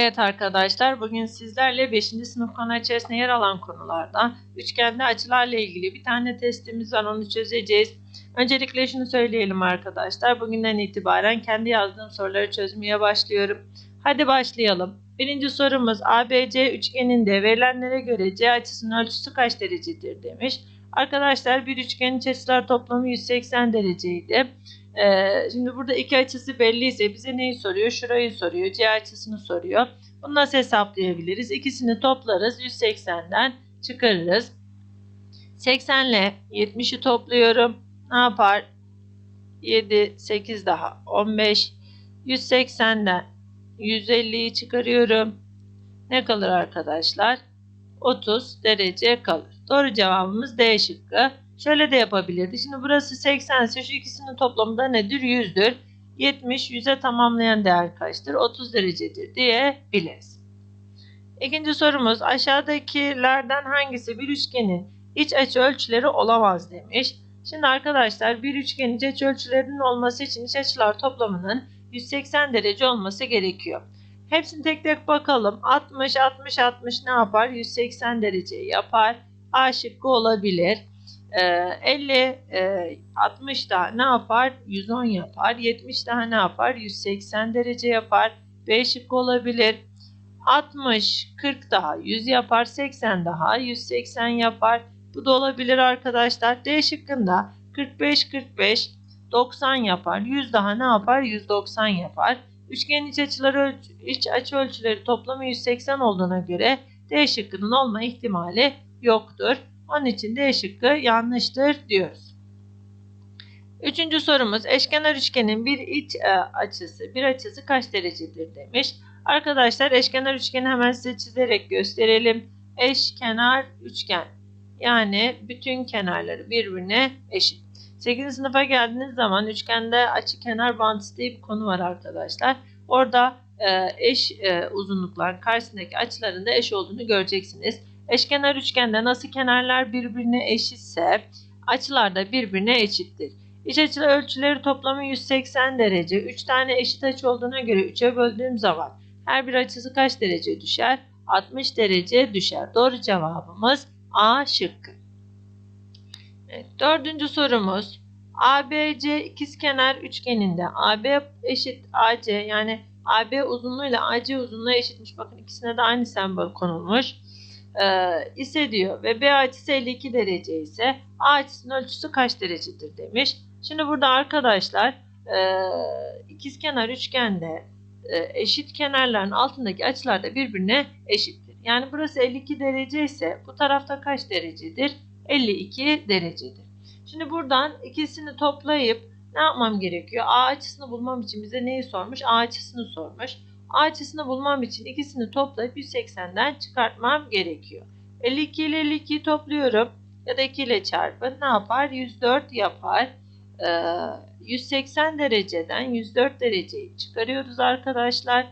Evet arkadaşlar bugün sizlerle 5. sınıf konu içerisinde yer alan konulardan üçgende açılarla ilgili bir tane testimiz var onu çözeceğiz. Öncelikle şunu söyleyelim arkadaşlar bugünden itibaren kendi yazdığım soruları çözmeye başlıyorum. Hadi başlayalım. Birinci sorumuz ABC üçgeninde verilenlere göre C açısının ölçüsü kaç derecedir demiş. Arkadaşlar bir üçgenin açılar toplamı 180 dereceydi. Ee, şimdi burada iki açısı belliyse bize neyi soruyor? Şurayı soruyor. C açısını soruyor. Bunu nasıl hesaplayabiliriz? İkisini toplarız. 180'den çıkarırız. 80 ile 70'i topluyorum. Ne yapar? 7, 8 daha 15. 180'den 150'yi çıkarıyorum. Ne kalır arkadaşlar? 30 derece kalır. Doğru cevabımız D şıkkı. Şöyle de yapabilirdi. Şimdi burası 80 ise şu ikisinin toplamı da nedir? 100'dür. 70 100'e tamamlayan değer kaçtır? 30 derecedir diyebiliriz. İkinci sorumuz aşağıdakilerden hangisi bir üçgenin iç açı ölçüleri olamaz demiş. Şimdi arkadaşlar bir üçgenin iç açı ölçülerinin olması için iç açılar toplamının 180 derece olması gerekiyor. Hepsini tek tek bakalım. 60 60 60 ne yapar? 180 derece yapar. A şıkkı olabilir. Ee, 50 e, 60 daha ne yapar? 110 yapar. 70 daha ne yapar? 180 derece yapar. B şıkkı olabilir. 60 40 daha 100 yapar. 80 daha 180 yapar. Bu da olabilir arkadaşlar. D şıkkında 45 45 90 yapar. 100 daha ne yapar? 190 yapar. Üçgenin iç açıları iç açı ölçüleri toplamı 180 olduğuna göre D şıkkının olma ihtimali yoktur. Onun için D şıkkı yanlıştır diyoruz. Üçüncü sorumuz eşkenar üçgenin bir iç e, açısı bir açısı kaç derecedir demiş. Arkadaşlar eşkenar üçgeni hemen size çizerek gösterelim. Eşkenar üçgen yani bütün kenarları birbirine eşit. 8. sınıfa geldiğiniz zaman üçgende açı kenar bağıntısı diye bir konu var arkadaşlar. Orada e, eş e, uzunluklar karşısındaki açıların da eş olduğunu göreceksiniz. Eşkenar üçgende nasıl kenarlar birbirine eşitse açılar da birbirine eşittir. İç açı ölçüleri toplamı 180 derece. 3 tane eşit açı olduğuna göre 3'e böldüğüm zaman her bir açısı kaç derece düşer? 60 derece düşer. Doğru cevabımız A şıkkı. Evet, dördüncü sorumuz. ABC ikizkenar üçgeninde AB eşit AC yani AB uzunluğu ile AC uzunluğu eşitmiş. Bakın ikisine de aynı sembol konulmuş. Ee, ise diyor ve B açısı 52 derece ise A açısının ölçüsü kaç derecedir demiş. Şimdi burada arkadaşlar e, ikizkenar üçgende e, eşit kenarların altındaki açılar da birbirine eşittir. Yani burası 52 derece ise bu tarafta kaç derecedir? 52 derecedir. Şimdi buradan ikisini toplayıp ne yapmam gerekiyor? A açısını bulmam için bize neyi sormuş? A açısını sormuş. Açısını bulmam için ikisini toplayıp 180'den çıkartmam gerekiyor. 52 ile 52'yi topluyorum. Ya da 2 ile çarpın. Ne yapar? 104 yapar. Ee, 180 dereceden 104 dereceyi çıkarıyoruz arkadaşlar.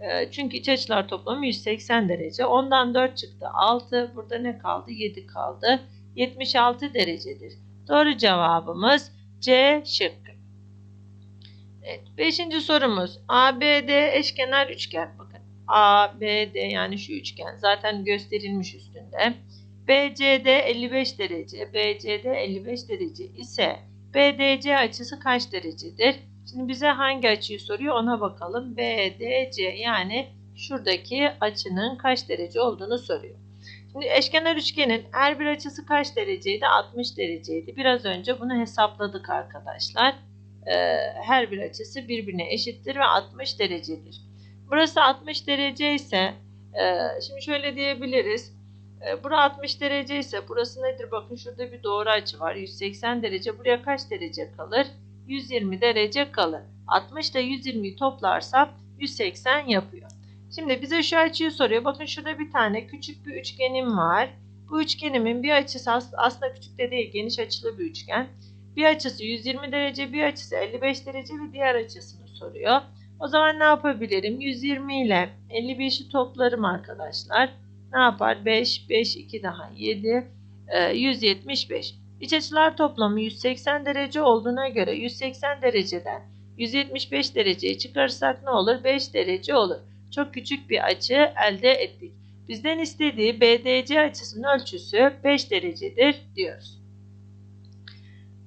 Ee, çünkü iç açılar toplamı 180 derece. Ondan 4 çıktı 6. Burada ne kaldı? 7 kaldı. 76 derecedir. Doğru cevabımız C şıkkı. Evet, beşinci sorumuz. ABD eşkenar üçgen. Bakın ABD yani şu üçgen zaten gösterilmiş üstünde. BCD 55 derece, BCD 55 derece ise BDC açısı kaç derecedir? Şimdi bize hangi açıyı soruyor ona bakalım. BDC yani şuradaki açının kaç derece olduğunu soruyor. Şimdi eşkenar üçgenin her bir açısı kaç dereceydi? 60 dereceydi. Biraz önce bunu hesapladık arkadaşlar. Ee, her bir açısı birbirine eşittir ve 60 derecedir. Burası 60 derece ise e, şimdi şöyle diyebiliriz. E, bura 60 derece ise burası nedir? Bakın şurada bir doğru açı var. 180 derece. Buraya kaç derece kalır? 120 derece kalır. 60 ile 120'yi toplarsam 180 yapıyor. Şimdi bize şu açıyı soruyor. Bakın şurada bir tane küçük bir üçgenim var. Bu üçgenimin bir açısı aslında küçük de değil geniş açılı bir üçgen. Bir açısı 120 derece, bir açısı 55 derece ve diğer açısını soruyor. O zaman ne yapabilirim? 120 ile 55'i toplarım arkadaşlar. Ne yapar? 5, 5, 2 daha 7, 175. İç açılar toplamı 180 derece olduğuna göre 180 dereceden 175 dereceyi çıkarırsak ne olur? 5 derece olur. çok küçük bir açı elde ettik. Bizden istediği BDC açısının ölçüsü 5 derecedir diyoruz.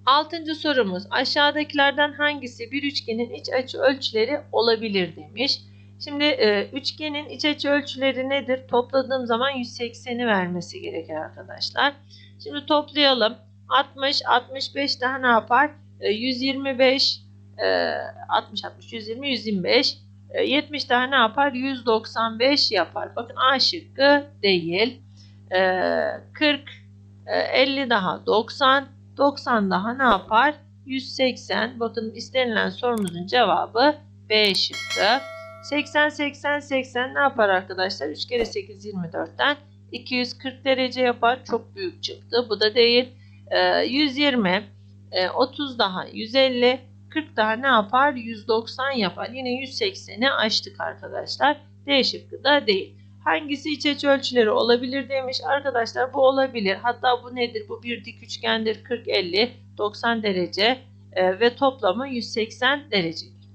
Altıncı sorumuz aşağıdakilerden hangisi bir üçgenin iç açı ölçüleri olabilir demiş. Şimdi e, üçgenin iç açı ölçüleri nedir? Topladığım zaman 180'i vermesi gerekir arkadaşlar. Şimdi toplayalım. 60, 65 daha ne yapar? E, 125, e, 60, 60, 120, 125. E, 70 daha ne yapar? 195 yapar. Bakın A şıkkı değil. E, 40, e, 50 daha 90, 90 daha ne yapar? 180. Bakın istenilen sorumuzun cevabı B şıkkı. 80, 80, 80 ne yapar arkadaşlar? 3 kere 8, 24'ten 240 derece yapar. Çok büyük çıktı. Bu da değil. Ee, 120, e, 30 daha 150, 40 daha ne yapar? 190 yapar. Yine 180'i aştık arkadaşlar. D şıkkı da değil. Hangisi iç açı ölçüleri olabilir demiş. Arkadaşlar bu olabilir. Hatta bu nedir? Bu bir dik üçgendir. 40, 50, 90 derece e, ve toplamı 180 derecedir.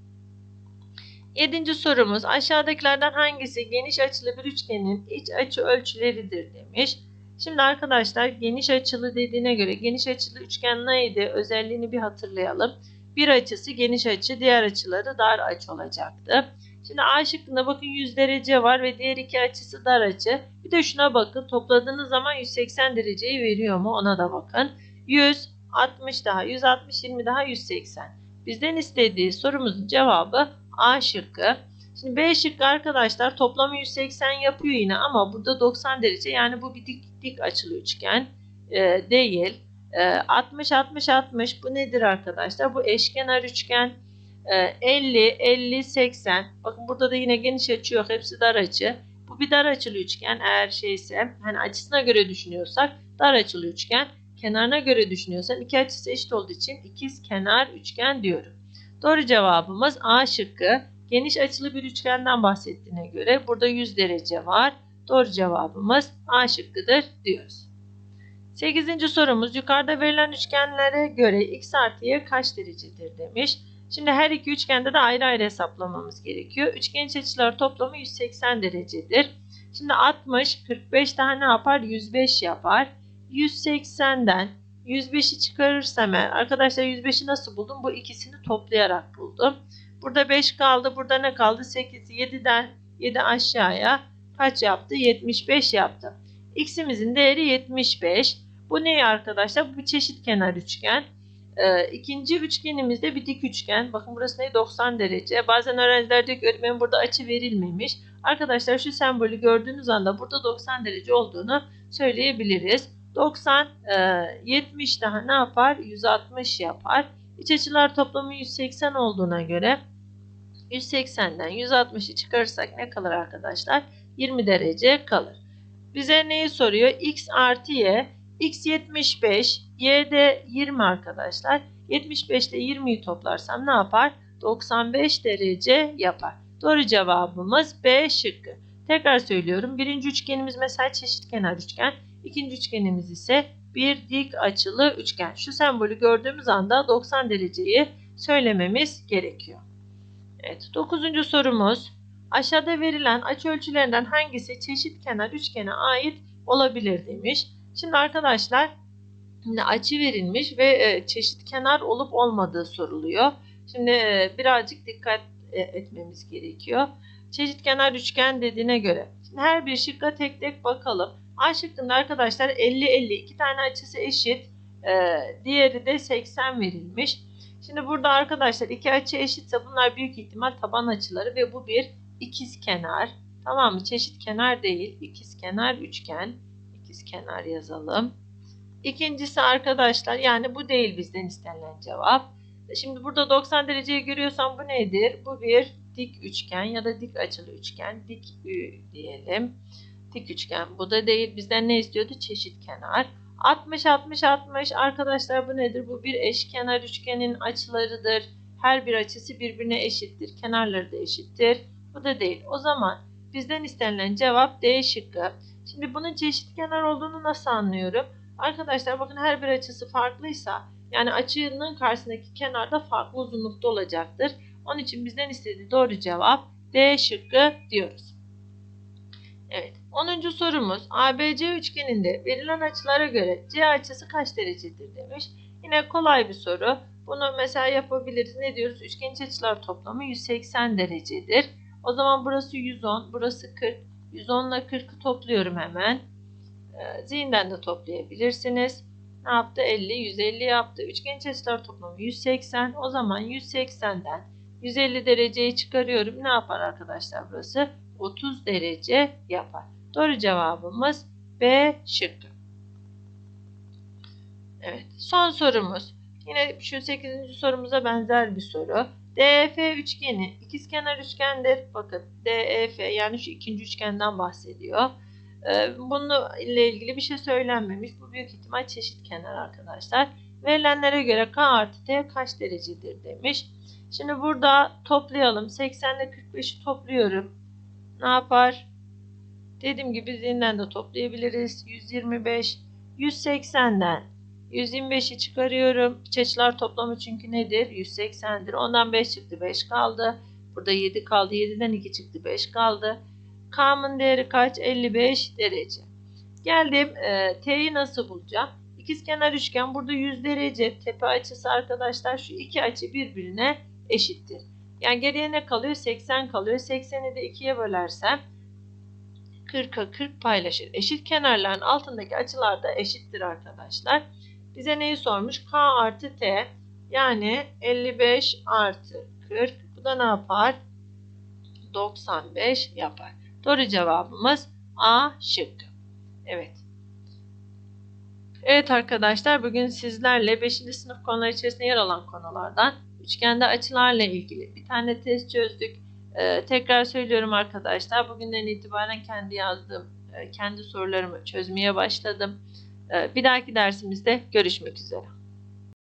Yedinci sorumuz aşağıdakilerden hangisi geniş açılı bir üçgenin iç açı ölçüleridir demiş. Şimdi arkadaşlar geniş açılı dediğine göre geniş açılı üçgen neydi? Özelliğini bir hatırlayalım. Bir açısı geniş açı, diğer açıları dar açı olacaktı. Şimdi A şıkkında bakın 100 derece var ve diğer iki açısı dar açı. Bir de şuna bakın topladığınız zaman 180 dereceyi veriyor mu ona da bakın. 100, 60 daha, 160, 20 daha 180. Bizden istediği sorumuzun cevabı A şıkkı. Şimdi B şıkkı arkadaşlar toplamı 180 yapıyor yine ama burada 90 derece yani bu bir dik, dik açılı üçgen ee, değil. Ee, 60 60 60 bu nedir arkadaşlar? Bu eşkenar üçgen. Ee, 50 50 80. Bakın burada da yine geniş açı yok. Hepsi dar açı. Bu bir dar açılı üçgen eğer şeyse hani açısına göre düşünüyorsak dar açılı üçgen. Kenarına göre düşünüyorsan iki açısı eşit olduğu için ikiz kenar üçgen diyorum. Doğru cevabımız A şıkkı. Geniş açılı bir üçgenden bahsettiğine göre burada 100 derece var. Doğru cevabımız A şıkkıdır diyoruz. 8. sorumuz yukarıda verilen üçgenlere göre x artı y kaç derecedir demiş. Şimdi her iki üçgende de ayrı ayrı hesaplamamız gerekiyor. Üçgen iç açıları toplamı 180 derecedir. Şimdi 60, 45 daha ne yapar? 105 yapar. 180'den 105'i çıkarırsam eğer arkadaşlar 105'i nasıl buldum? Bu ikisini toplayarak buldum. Burada 5 kaldı. Burada ne kaldı? 8. 7'den 7 aşağıya kaç yaptı? 75 yaptı. X'imizin değeri 75. Bu ne arkadaşlar? Bu bir çeşit kenar üçgen. Ee, ikinci üçgenimizde bir dik üçgen. Bakın burası ne? 90 derece. Bazen öğrenciler diyor ki öğretmenim burada açı verilmemiş. Arkadaşlar şu sembolü gördüğünüz anda burada 90 derece olduğunu söyleyebiliriz. 90, e, 70 daha ne yapar? 160 yapar. İç açılar toplamı 180 olduğuna göre 180'den 160'ı çıkarırsak ne kalır arkadaşlar? 20 derece kalır. Bize neyi soruyor? X artı Y. X 75, Y de 20 arkadaşlar. 75 ile 20'yi toplarsam ne yapar? 95 derece yapar. Doğru cevabımız B şıkkı. Tekrar söylüyorum. Birinci üçgenimiz mesela çeşitkenar üçgen. İkinci üçgenimiz ise bir dik açılı üçgen. Şu sembolü gördüğümüz anda 90 dereceyi söylememiz gerekiyor. Evet, dokuzuncu sorumuz. Aşağıda verilen açı ölçülerinden hangisi çeşitkenar üçgene ait olabilir demiş. Şimdi arkadaşlar açı verilmiş ve e, çeşitkenar olup olmadığı soruluyor. Şimdi e, birazcık dikkat e, etmemiz gerekiyor. Çeşitkenar üçgen dediğine göre. Şimdi her bir şıkka tek tek bakalım. A şıkkında arkadaşlar 50-50 iki tane açısı eşit. Diğeri de 80 verilmiş. Şimdi burada arkadaşlar iki açı eşitse bunlar büyük ihtimal taban açıları ve bu bir ikiz kenar. Tamam mı? Çeşit kenar değil. ikiz kenar üçgen. İkiz kenar yazalım. İkincisi arkadaşlar yani bu değil bizden istenilen cevap. Şimdi burada 90 dereceyi görüyorsam bu nedir? Bu bir dik üçgen ya da dik açılı üçgen. Dik ü diyelim dik üçgen. Bu da değil. Bizden ne istiyordu? Çeşit kenar. 60 60 60 arkadaşlar bu nedir? Bu bir eşkenar üçgenin açılarıdır. Her bir açısı birbirine eşittir. Kenarları da eşittir. Bu da değil. O zaman bizden istenilen cevap D şıkkı. Şimdi bunun çeşit kenar olduğunu nasıl anlıyorum? Arkadaşlar bakın her bir açısı farklıysa yani açının karşısındaki kenar da farklı uzunlukta olacaktır. Onun için bizden istediği doğru cevap D şıkkı diyoruz. Evet. 10. sorumuz ABC üçgeninde verilen açılara göre C açısı kaç derecedir demiş. Yine kolay bir soru. Bunu mesela yapabiliriz. Ne diyoruz? Üçgen iç açılar toplamı 180 derecedir. O zaman burası 110, burası 40. 110 ile 40'ı topluyorum hemen. Ee, zihinden de toplayabilirsiniz. Ne yaptı? 50, 150 yaptı. Üçgen açılar toplamı 180. O zaman 180'den 150 dereceyi çıkarıyorum. Ne yapar arkadaşlar burası? 30 derece yapar. Doğru cevabımız B şıkkı. Evet. Son sorumuz. Yine şu 8. sorumuza benzer bir soru. DEF üçgeni ikizkenar üçgendir. Bakın DEF yani şu ikinci üçgenden bahsediyor. Ee, Bununla ile ilgili bir şey söylenmemiş. Bu büyük ihtimal çeşit kenar arkadaşlar. Verilenlere göre K artı T kaç derecedir demiş. Şimdi burada toplayalım. 80 ile 45'i topluyorum. Ne yapar? Dediğim gibi zihinden de toplayabiliriz. 125, 180'den 125'i çıkarıyorum. İç açılar toplamı çünkü nedir? 180'dir. Ondan 5 çıktı 5 kaldı. Burada 7 kaldı. 7'den 2 çıktı 5 kaldı. K'mın değeri kaç? 55 derece. Geldim e, T'yi nasıl bulacağım? İkizkenar üçgen burada 100 derece. Tepe açısı arkadaşlar şu iki açı birbirine eşittir. Yani geriye ne kalıyor? 80 kalıyor. 80'i de 2'ye bölersem 40'a 40 paylaşır. Eşit kenarların altındaki açılar da eşittir arkadaşlar. Bize neyi sormuş? K artı T yani 55 artı 40. Bu da ne yapar? 95 yapar. Doğru cevabımız A şıkkı. Evet. Evet arkadaşlar bugün sizlerle 5. sınıf konular içerisinde yer alan konulardan üçgende açılarla ilgili bir tane test çözdük. Ee, tekrar söylüyorum arkadaşlar bugünden itibaren kendi yazdığım e, kendi sorularımı çözmeye başladım. Ee, bir dahaki dersimizde görüşmek üzere.